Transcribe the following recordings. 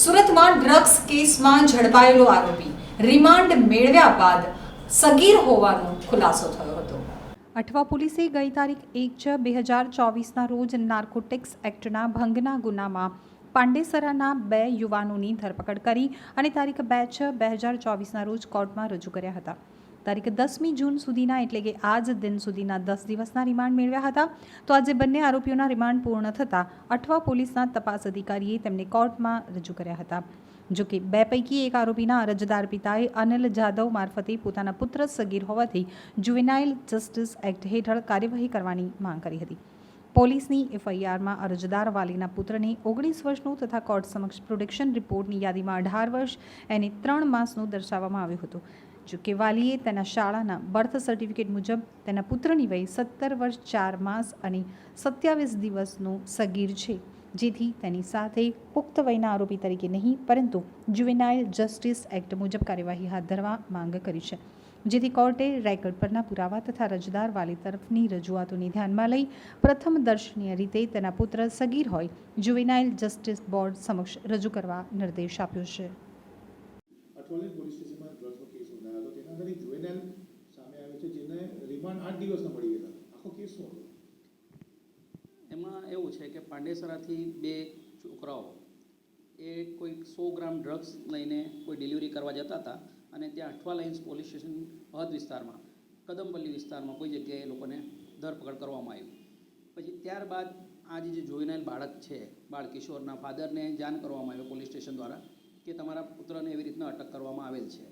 સુરતમાં ડ્રગ્સ કેસમાં ઝડપાયેલો આરોપી. રિમાન્ડ મેળવ્યા બાદ સગીર હોવાનો ખુલાસો થયો હતો. અઠવા પોલીસે ગઈ તારીખ એક છ બે હજાર ચોવીસના રોજ નાર્કોટિક્સ એક્ટના ભંગના ગુનામાં પાંડેસરાના બે યુવાનોની ધરપકડ કરી અને તારીખ બે છ બે હજાર ચોવીસના રોજ કોર્ટમાં રજૂ કર્યા હતા. તારીખ દસમી જૂન સુધીના, એટલે કે આજ દિન સુધીના દસ દિવસના રિમાન્ડ મેળવ્યા હતા. તો આજે બંને આરોપીઓના રિમાન્ડ પૂર્ણ થતાં અઠવા પોલીસના તપાસ અધિકારીએ તેમને કોર્ટમાં રજૂ કર્યા હતા. જો કે બે પૈકી એક આરોપીના અરજદાર પિતાએ અનિલ જાદવ મારફતે પોતાના પુત્ર સગીર હોવાથી જુવેનાઇલ જસ્ટિસ એક્ટ હેઠળ કાર્યવાહી કરવાની માંગ કરી હતી. પોલીસની એફઆઈઆરમાં અરજદાર વાલીના પુત્રને ઓગણીસ વર્ષનું તથા કોર્ટ સમક્ષ પ્રોડક્શન રિપોર્ટની યાદીમાં અઢાર વર્ષ, એને ત્રણ માસનું દર્શાવવામાં આવ્યું હતું. જો કે વાલીએ તેના શાળાના બર્થ સર્ટિફિકેટ મુજબ તેના પુત્રની વય સત્તર વર્ષ ચાર માસ અને સત્યાવીસ દિવસનો સગીર છે. જેથી તેની સાથે પુખ્ત વયના આરોપી તરીકે નહીં, પરંતુ જુવેનાઇલ જસ્ટિસ એક્ટ મુજબ કાર્યવાહી હાથ ધરવા માંગ કરી છે. જેથી કોર્ટે રેકર્ડ પરના પુરાવા તથા રજદાર વાલી તરફની રજૂઆતોને ધ્યાનમાં લઈ પ્રથમ દર્શનીય રીતે તેના પુત્ર સગીર હોય જુવેનાઇલ જસ્ટિસ બોર્ડ સમક્ષ રજૂ કરવા નિર્દેશ આપ્યો છે અઠવાડિયે પોલીસ સ્ટેશનમાં ડ્રગ્સનો કેસ નોંધાયો હતો તેના અંદર એક જુવેનાઇલ સામે આવ્યો છે, જેને રિમાન્ડ આઠ દિવસના મળી ગયેલા. આખો કેસ શું એમાં એવું છે કે પાંડેસરાથી બે છોકરાઓ, એ કોઈ સો ગ્રામ ડ્રગ્સ લઈને કોઈ ડિલિવરી કરવા જતા હતા અને ત્યાં અઠવા લાઇન્સ પોલીસ સ્ટેશન હદ વિસ્તારમાં, કદમપલ્લી વિસ્તારમાં કોઈ જગ્યાએ એ લોકોને ધરપકડ કરવામાં આવી. પછી ત્યારબાદ આજે જે જોઈને બાળક છે બાળકિશોરના ફાધરને જાણ કરવામાં આવ્યો પોલીસ સ્ટેશન દ્વારા કે તમારા પુત્રને એવી રીતના અટક કરવામાં આવેલ છે.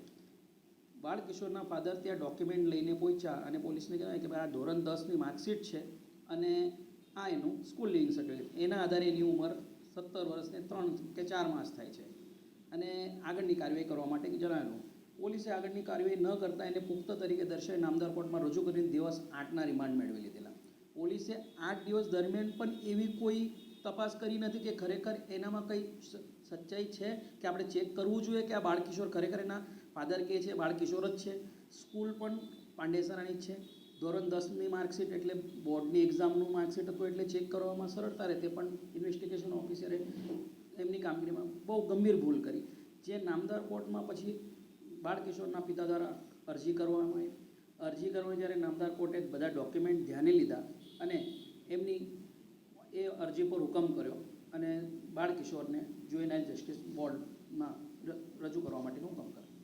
બાળ કિશોરના ફાધર ત્યાં ડોક્યુમેન્ટ લઈને પહોંચ્યા અને પોલીસને કહેવાય કે ભાઈ આ ધોરણ દસની માર્કશીટ છે અને આ એનું સ્કૂલ લિવિંગ સર્ટિફિકેટ એના આધારે એની ઉંમર સત્તર વર્ષને ત્રણ કે ચાર માસ થાય છે. અને આગળની કાર્યવાહી કરવા માટે જણાવેલું પોલીસે આગળની કાર્યવાહી ન કરતાં એને પુખ્ત તરીકે દર્શાવી નામદાર કોર્ટમાં રજૂ કરીને દિવસ આઠના રિમાન્ડ મેળવી લીધેલા. પોલીસે આઠ દિવસ દરમિયાન પણ એવી કોઈ તપાસ કરી નથી કે ખરેખર એનામાં કંઈ સચ્ચાઈ છે કે આપણે ચેક કરવું જોઈએ કે આ બાળકિશોર ખરેખર એના ફાધર કે છે બાળકિશોર જ છે. સ્કૂલ પણ પાંડેસરાની છે. ધોરણ દસની માર્કશીટ એટલે બોર્ડની એક્ઝામનું માર્કશીટ હતું એટલે ચેક કરવામાં સરળતા રહે. તે પણ ઇન્વેસ્ટિગેશન ઓફિસરે એમની કામગીરીમાં બહુ ગંભીર ભૂલ કરી. જે નામદાર કોર્ટમાં પછી બાળકિશોરના પિતા દ્વારા અરજી કરવામાં આવી. અરજી કરવા જ્યારે નામદાર કોર્ટે બધા ડોક્યુમેન્ટ ધ્યાને લીધા અને એમની એ અરજી પર હુકમ કર્યો અને બાળકિશોરને જોઈને જસ્ટિસ બોર્ડમાં રજૂ કરવા માટેનો હુકમ કર્યો.